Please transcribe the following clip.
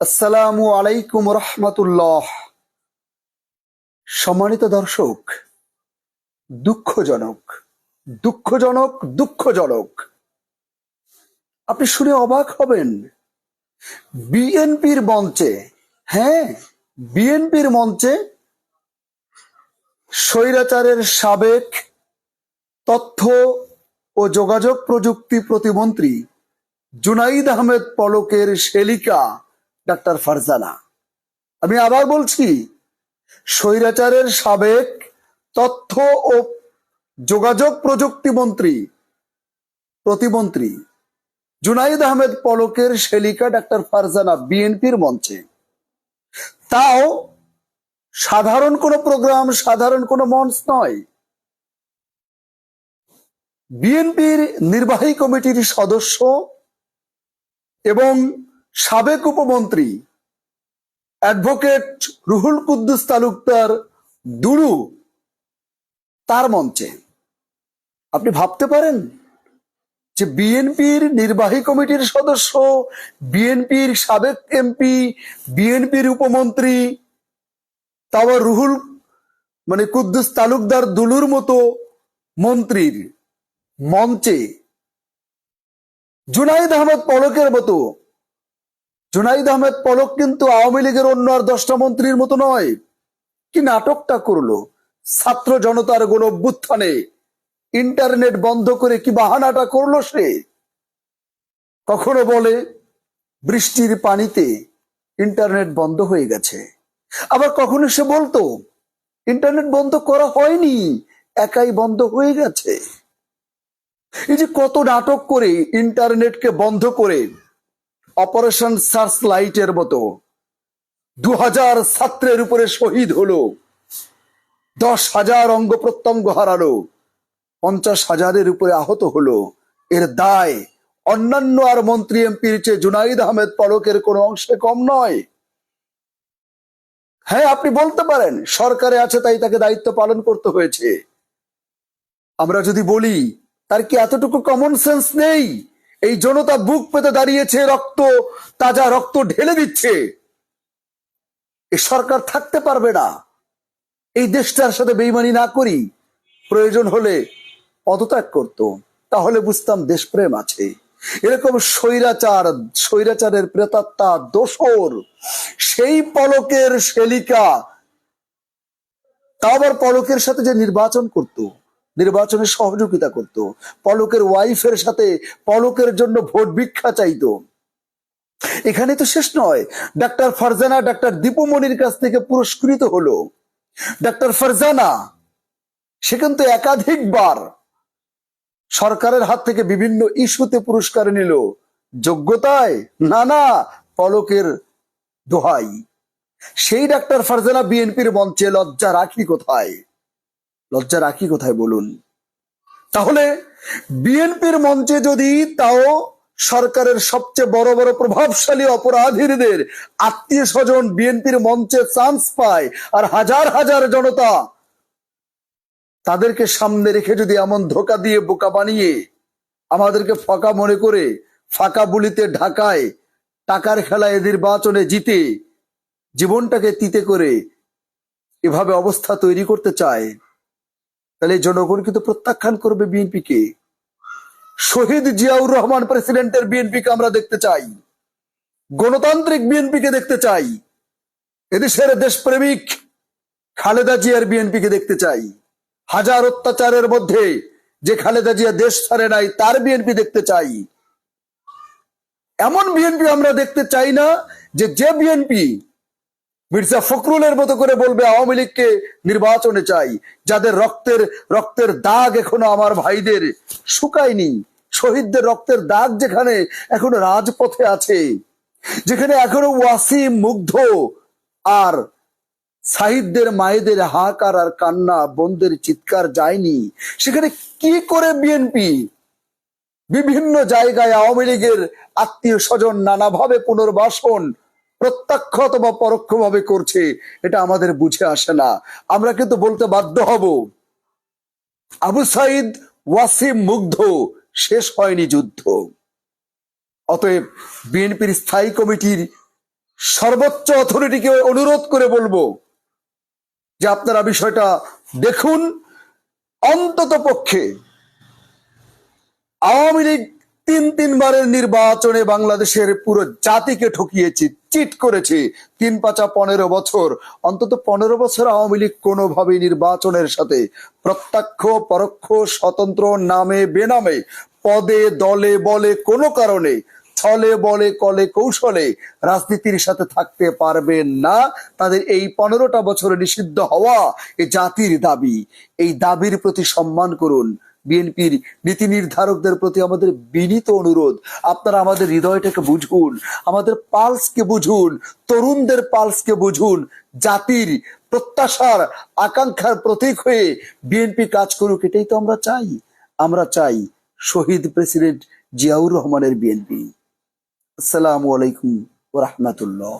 আসসালামু আলাইকুম রহমতুল্লাহ। সম্মানিত দর্শক, দুঃখজনক দুঃখজনক দুঃখজনক। আপনি শুনে অবাক হবেন, বিএনপির মঞ্চে হ্যাঁ বিএনপির মঞ্চে স্বৈরাচারের সাবেক তথ্য ও যোগাযোগ প্রযুক্তি প্রতিমন্ত্রী জুনাইদ আহমেদ পলকের শেলিকা ডাক্তার ফারজানা। আমি আবার বলছি, স্বৈরাচারের সাবেক তথ্য ও যোগাযোগ প্রযুক্তি মন্ত্রী, প্রতিমন্ত্রী জুনাইদ আহমেদ পলকের শেলিকা ডাক্তার ফারজানা বিএনপির মঞ্চে। তাও সাধারণ কোনো প্রোগ্রাম, সাধারণ কোনো মঞ্চ নয়। বিএনপির নির্বাহী কমিটির সদস্য এবং সাবেক উপমন্ত্রী অ্যাডভোকেট রুহুল কুদ্দুস তালুকদার দুড়ু তার মঞ্চে। আপনি ভাবতে পারেন যে বিএনপির নির্বাহী কমিটির সদস্য, বিএনপির সাবেক এমপি, বিএনপির উপমন্ত্রী তাও রুহুল মানে কুদ্দুস তালুকদার দুলুর মতো মন্ত্রীর মঞ্চে জুনাইদ আহমদ পলকের মতো জুনাইদ আহমেদ পলক কিন্তু আওয়ামী লীগের অন্য আর দশটা মন্ত্রীর মতো নয়। কি নাটকটা করল? ছাত্র জনতার গণ অভ্যুত্থানে ইন্টারনেট বন্ধ করে কি বাহানাটা করল সে? কখনো বলে, বৃষ্টির পানিতে ইন্টারনেট বন্ধ হয়ে গেছে। আবার কখনো সে বলতো, ইন্টারনেট বন্ধ করা হয়নি, একাই বন্ধ হয়ে গেছে। এই যে কত নাটক করে ইন্টারনেটকে বন্ধ করে অপারেশন সার্চ লাইটের মতো। দু হাজার ছাত্রের উপরে শহীদ হলো। দশ হাজার অঙ্গ প্রত্যঙ্গ হারালো। পঞ্চাশ হাজারের উপরে আহত হলো। এর দায় অন্যান্য আর মন্ত্রী এমপির চেয়ে জুনাইদ আহমেদ পলকের কোনো অংশে কম নয়। হ্যাঁ আপনি বলতে পারেন, সরকারে আছে তাই তাকে দায়িত্ব পালন করতে হয়েছে। আমরা যদি বলি, তার কি এতটুকু কমন সেন্স নেই? এই জনতা বুক পেতে দাঁড়িয়েছে, রক্ত, তাজা রক্ত ঢেলে দিচ্ছে। এ সরকার থাকতে পারবে না। এই দেশটার সাথে বেইমানি না করি, প্রয়োজন হলে পদত্যাগ করত। তাহলে বুঝতাম দেশপ্রেম আছে। এরকম স্বৈরাচার, স্বৈরাচারের প্রেতাত্মা দোসর সেই পলকের শেলিকা তা আবার পলকের সাথে যে নির্বাচন করত। নির্বাচনে সহযোগিতা করত। পলকের ওয়াইফের সাথে পলকের জন্য ভোট ভিক্ষা চাইতো। এখানে তো শেষ নয়। ডাক্তার ফারজানা, ডাক্তার দীপুমণির কাছ থেকে পুরস্কৃত হলো। ডাক্তার ফারজানা, সে কিন্তু একাধিকবার সরকারের হাত থেকে বিভিন্ন ইস্যুতে পুরস্কার নিল। যোগ্যতায়? না না, পলকের দোহাই। সেই ডাক্তার ফারজানা বিএনপির মঞ্চে লজ্জা রাখি কোথায়? লজ্জা রাখি কোথায় বলুন? তাহলে বিএনপির মঞ্চে যদি তাও সরকারের সবচেয়ে বড় বড় প্রভাবশালী অপরাধীদের আত্মীয় স্বজন বিএনপির মঞ্চে চান্স পায় আর হাজার হাজার জনতা তাদেরকে সামনে রেখে যদি এমন ধোকা দিয়ে বোকা বানিয়ে আমাদেরকে ফাঁকা মনে করে ফাঁকা বুলিতে ঢাকায় টাকার খেলা খেলায় নির্বাচনে জিতে জীবনটাকে তিতে করে এভাবে অবস্থা তৈরি করতে চায় তাহলে জনগণ কিন্তু প্রত্যাখ্যান করবে বিএনপিকে। শহীদ জিয়াউর রহমান প্রেসিডেন্টের বিএনপিকে আমরা দেখতে চাই। গণতান্ত্রিক বিএনপিকে দেখতে চাই। এদেশের দেশপ্রেমিক খালেদা জিয়ার বিএনপিকে দেখতে চাই। হাজার অত্যাচারের মধ্যে যে খালেদা জিয়া দেশ ছাড়ে নাই, তার বিএনপি দেখতে চাই। এমন বিএনপি আমরা দেখতে চাই না যে যে বিএনপি মির্জা ফখরুলের মতো করে বলবে, আওয়ামী লীগকে নির্বাচনে চাই। যাদের রক্তের রক্তের দাগ এখনও আমার ভাইদের শুকায়নি, শহীদদের রক্তের দাগ যেখানে এখনও রাজপথে আছে, যেখানে এখনও ওয়াসিম মুগ্ধ আর সাহিদদের মায়েদের হাহাকার আর কান্না বোনদের চিৎকার যায়নি। সেখানে কি করে বিএনপি? বিভিন্ন জায়গায় আওয়ামী লীগের আত্মীয় স্বজন নানাভাবে পুনর্বাসন প্রত্যক্ষ অথবা পরোক্ষভাবে করছে, এটা আমাদের বুঝে আসে না। আমরা কিন্তু বলতে বাধ্য হব। আবু সাইদ ওয়াসিম মুগ্ধ, শেষ হয়নি যুদ্ধ। অতএব বিএনপির স্থায়ী কমিটির সর্বোচ্চ অথরিটিকে অনুরোধ করে বলব যে আপনারা বিষয়টা দেখুন, অন্তত পক্ষে আওয়ামী লীগ তিন তিনবারের নির্বাচনে বাংলাদেশের পুরো জাতিকে ঠকিয়েছে। চিট করেছে, তিন পাঁচা পনেরো বছর। অন্তত পনেরো বছর আওয়ামী লীগ কোনোভাবেই নির্বাচনের সাথে প্রত্যক্ষ, পরোক্ষ, স্বতন্ত্র, নামে, বেনামে, পদে, দলে, বলে কোনো কারণে, ছলে, বলে, কলে, কৌশলে রাজনীতির সাথে থাকতে পারবেন না। তাদের এই পনেরোটা বছরে নিষিদ্ধ হওয়া এ জাতির দাবি। এই দাবির প্রতি সম্মান করুন। বিএনপির নীতি নির্ধারকদের প্রতি আমাদের বিনীত অনুরোধ। আপনারা আমাদের হৃদয়টাকে বুঝুন, আমাদের পালসকে বুঝুন, তরুণদের পালসকে বুঝুন, জাতির প্রত্যাশার আকাঙ্ক্ষার প্রতীক হয়ে বিএনপি কাজ করুক, এটাই তো আমরা চাই। আমরা চাই শহীদ প্রেসিডেন্ট জিয়াউর রহমানের বিএনপি। আসসালামু আলাইকুম ওরহমতুল্লাহ